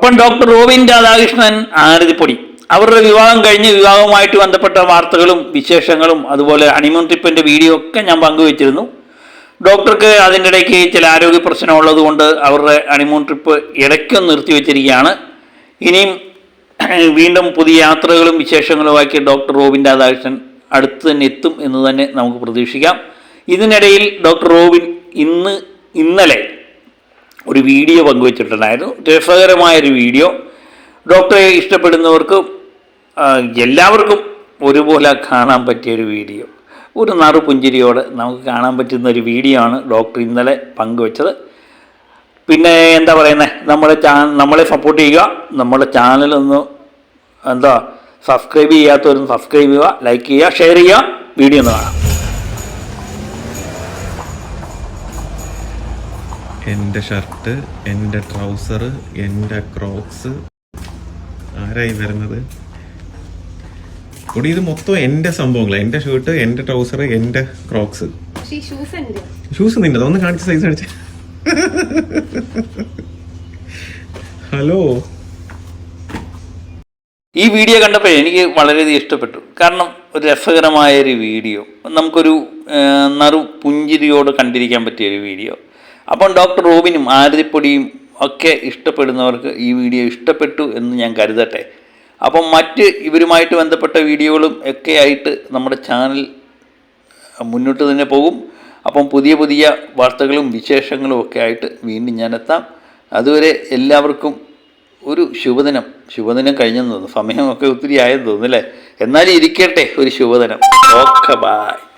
അപ്പം doctor Robin Radhakrishnan ആരതിപ്പൊടി അവരുടെ വിവാഹം കഴിഞ്ഞ് വിവാഹവുമായിട്ട് ബന്ധപ്പെട്ട വാർത്തകളും വിശേഷങ്ങളും അതുപോലെ ഹണിമൂൺ ട്രിപ്പിന്റെ വീഡിയോ ഒക്കെ ഞാൻ പങ്കുവച്ചിരുന്നു. ഡോക്ടർക്ക് അതിന്റെ ഇടയ്ക്ക് ചില ആരോഗ്യ പ്രശ്നം ഉള്ളതുകൊണ്ട് അവരുടെ ഹണിമൂൺ ട്രിപ്പ് ഇടയ്ക്കൊന്ന് നിർത്തിവെച്ചിരിക്കുകയാണ് ഇനിയും വീണ്ടും പുതിയ യാത്രകളും വിശേഷങ്ങളുമാക്കി ഡോക്ടർ റോബിൻ രാധാകൃഷ്ണൻ അടുത്ത് തന്നെ എത്തും എന്ന് തന്നെ നമുക്ക് പ്രതീക്ഷിക്കാം. ഇതിനിടയിൽ ഡോക്ടർ റോബിൻ ഇന്ന് ഇന്നലെ ഒരു വീഡിയോ പങ്കുവച്ചിട്ടുണ്ടായിരുന്നു. രസകരമായൊരു വീഡിയോ. ഡോക്ടറെ ഇഷ്ടപ്പെടുന്നവർക്ക് എല്ലാവർക്കും ഒരുപോലെ കാണാൻ പറ്റിയൊരു വീഡിയോ. ഒരു നറു പുഞ്ചിരിയോടെ നമുക്ക് കാണാൻ പറ്റുന്ന ഒരു വീഡിയോ ആണ് ഡോക്ടർ ഇന്നലെ പങ്കുവച്ചത്. പിന്നെ എന്താ പറയുന്നത് നമ്മളെ ചാ നമ്മളെ സപ്പോർട്ട് ചെയ്യുക. നമ്മുടെ ചാനലൊന്ന് എന്താ സബ്സ്ക്രൈബ് ചെയ്യാത്തവരൊന്ന് സബ്സ്ക്രൈബ് ചെയ്യുക ലൈക്ക് ചെയ്യുക ഷെയർ ചെയ്യുക. വീഡിയോ ഒന്ന് കാണാം. എന്റെ ഷർട്ട് എന്റെ ട്രൗസർ എന്റെ ക്രോക്സ്. ആരായി വരുന്നത്? കൂടി ഇത് മൊത്തം എന്റെ സംഭവങ്ങൾ എന്റെ ഷർട്ട് എന്റെ ട്രൗസർ എന്റെ ക്രോക്സ്. ഷൂസ് ഉണ്ട്. ഷൂസ് നിന്റെ ഒന്ന് കാണിച്ച സൈസ് കാണിച്ച. ഹലോ. ഈ വീഡിയോ കണ്ടപ്പോൾ എനിക്ക് വളരെയധികം ഇഷ്ടപ്പെട്ടു. കാരണം ഒരു രസകരമായൊരു വീഡിയോ. നമുക്കൊരു നറു പുഞ്ചിരിയോട് കണ്ടിരിക്കാൻ പറ്റിയ ഒരു വീഡിയോ. അപ്പം ഡോക്ടർ റോബിനും ആരതിപ്പൊടിയും ഒക്കെ ഇഷ്ടപ്പെടുന്നവർക്ക് ഈ വീഡിയോ ഇഷ്ടപ്പെട്ടു എന്ന് ഞാൻ കരുതട്ടെ. അപ്പം മറ്റ് ഇവരുമായിട്ട് ബന്ധപ്പെട്ട വീഡിയോകളും ഒക്കെ ആയിട്ട് നമ്മുടെ ചാനൽ മുന്നോട്ട് തന്നെ പോകും. അപ്പം പുതിയ പുതിയ വാർത്തകളും വിശേഷങ്ങളും ഒക്കെ ആയിട്ട് വീണ്ടും ഞാൻ എത്താം. അതുവരെ എല്ലാവർക്കും ഒരു ശുഭദിനം. ശുഭദിനം കഴിഞ്ഞെന്ന് തോന്നുന്നു. സമയമൊക്കെ ഒത്തിരി ആയെന്ന് തോന്നുന്നു അല്ലേ? എന്നാലും ഇരിക്കട്ടെ ഒരു ശുഭദിനം. Okay bye.